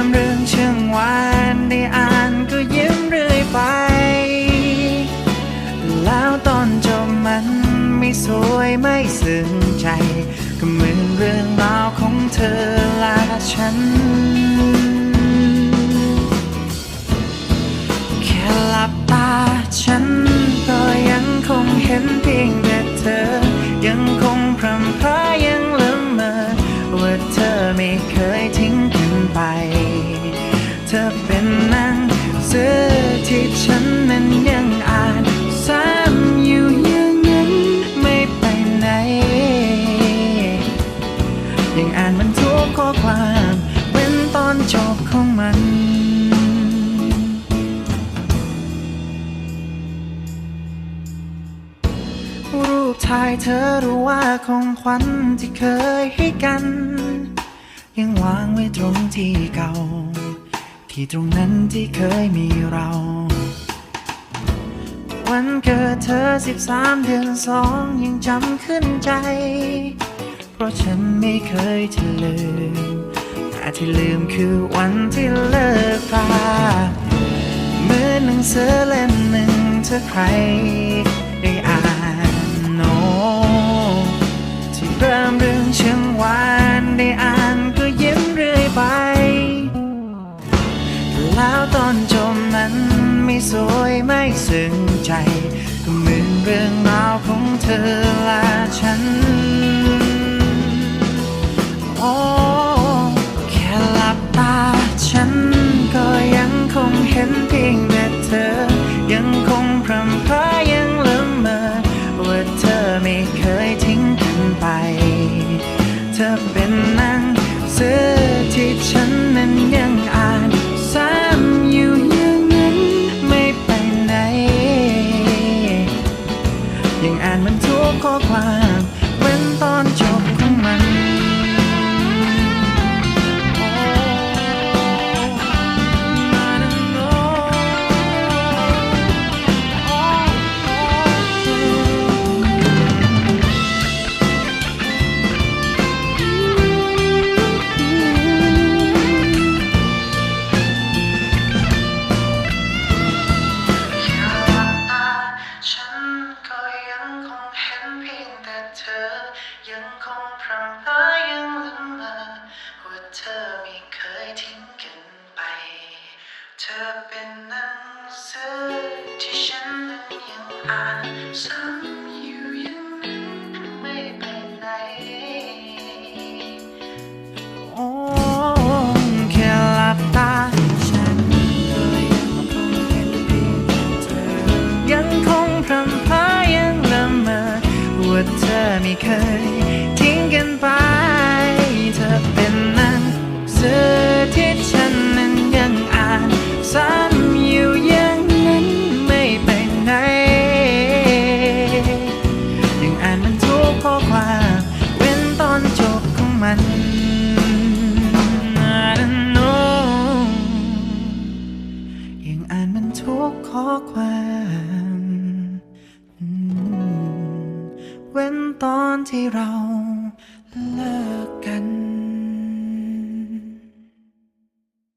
ที่เริ่มเรื่องเชิงวานได้อ่านก็ยิ้มเรื่อยไป แล้วตอนจบมันไม่สวยไม่ซึ้งใจ ก็เหมือนเรื่องราวของเธอและฉัน แค่หลับตาฉัน เธอเป็นหนังสือที่ฉันนั้นยังอ่านซ้ำอยู่อย่างนั้นไม่ไปไหน ยังอ่านมันทุกข้อความเป็นตอนจบของมันรูปถ่ายเธอรู้ว่าของขวัญที่เคยให้กัน ยังวางไว้ตรงที่เก่า ที่ตรงนั้นที่เคยมีเรา วันเกิดเธอ13เดือนสองยังจำขึ้นใจ เพราะฉันไม่เคยจะลืม แต่ที่ลืมคือวันที่เลิกราเหมือนหนังสือเล่มหนึ่งถ้าใครได้อ่านโนที่เริ่มเรื่องเชิงวา สวยไม่ซึ้งใจ ก็เหมือนเรื่องราวของเธอละ เพรำพรายังลืมมาว่าเธอไม่เคยทิ้งกันไป เธอเป็นหนังสือ เธอไม่เคยทิ้งกันไป เธอเป็นหนังสือที่ฉันนั้นยังอ่านซ้ำ เว้นตอนที่เราเลิกกัน